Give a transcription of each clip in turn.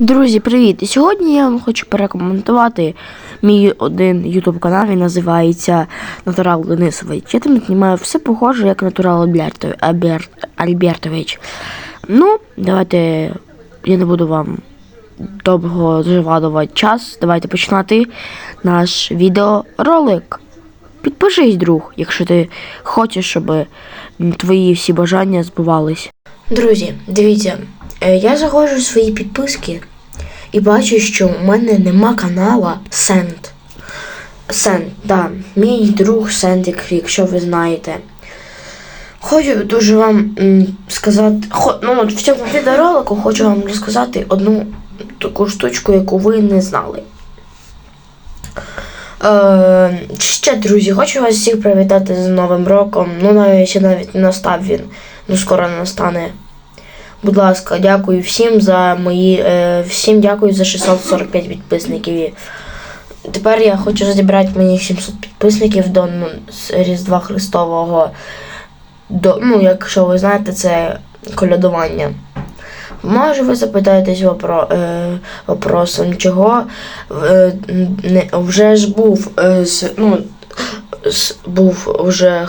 Друзі, привіт! Сьогодні я вам хочу порекомендувати мій один ютуб канал. Він називається Натурал Денисович. Я там знімаю все похоже, як Натурал Альбертов- Альберт, Альбертович. Ну, давайте я не буду вам довго завадувати час. Давайте починати наш відеоролик. Підпишись, друг, якщо ти хочеш, щоб твої всі бажання збувались. Друзі, дивіться, я заходжу в свої підписки і бачу, що у мене нема канала Сент. Сент, да, мій друг Сендик, якщо ви знаєте. Хочу дуже вам сказати, ну от в цьому відеоролику хочу вам розказати одну таку штучку, яку ви не знали. Е, ще, друзі, хочу вас всіх привітати з Новим роком. Ну, навіть ще навіть не настав він, ну скоро настане. Будь ласка, дякую всім за мої. Е, всім дякую за 645 підписників. Тепер я хочу зібрати мені 700 підписників до ну, Різдва Христового. До, ну, якщо ви знаєте, це колядування. Може, ви запитаєтесь вопро, е, вопросом, чого е, не, вже ж був, е, з, ну, з, був вже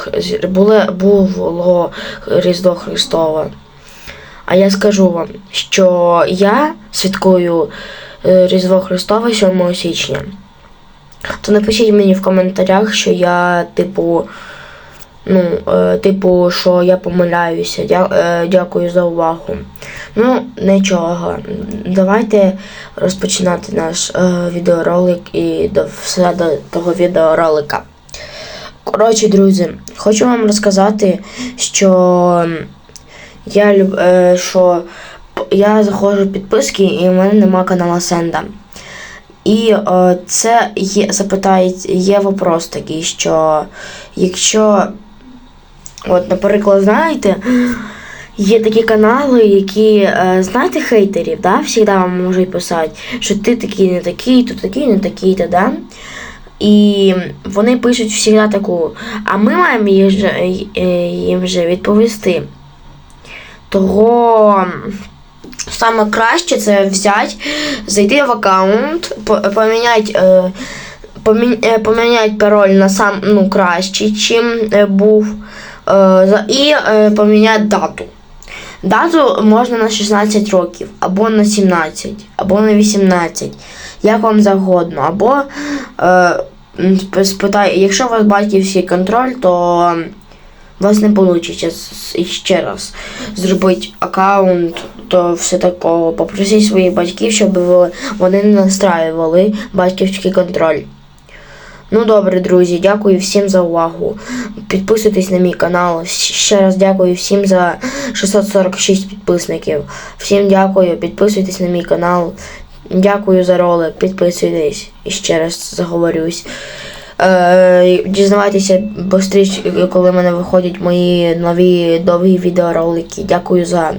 буле, було Різдво Христове. А я скажу вам, що я святкую е, Різдво Христове 7 січня. То напишіть мені в коментарях, що я, типу, ну, е, типу, що я помиляюся. Дя, е, дякую за увагу. Ну, нічого. Давайте розпочинати наш е, відеоролик і до все до того відеоролика. Коротше, друзі, хочу вам розказати, що я люб, е, що я заходжу в підписки і в мене нема канала Сенда. І е, це є, запитають, є вопрос такий, що якщо, от, наприклад, знаєте, є такі канали, які, е, знаєте, хейтерів, да, завжди вам можуть писати, що ти такий не такий, то такий не такий, то да. І вони пишуть завжди таку, а ми маємо е, їм же відповісти. Того саме краще це взяти, зайти в аккаунт, по- поміняти, е, е, поміняти пароль на сам ну, кращий, чим е, був, і поміняти дату. Дату можна на 16 років, або на 17, або на 18, як вам завгодно. Або е, спитай, якщо у вас батьківський контроль, то у вас не вийде ще раз зробити аккаунт, то все такого. Попросіть своїх батьків, щоб вони не настраювали батьківський контроль. Ну добре, друзі, дякую всім за увагу. Підписуйтесь на мій канал. Ще раз дякую всім за 646 підписників. Всім дякую, підписуйтесь на мій канал. Дякую за ролик, підписуйтесь. І ще раз заговорюсь. Е, дізнавайтеся швидше, коли в мене виходять мої нові довгі відеоролики. Дякую за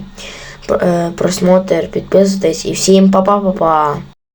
е, просмотр, підписуйтесь і всім па-па-па-па.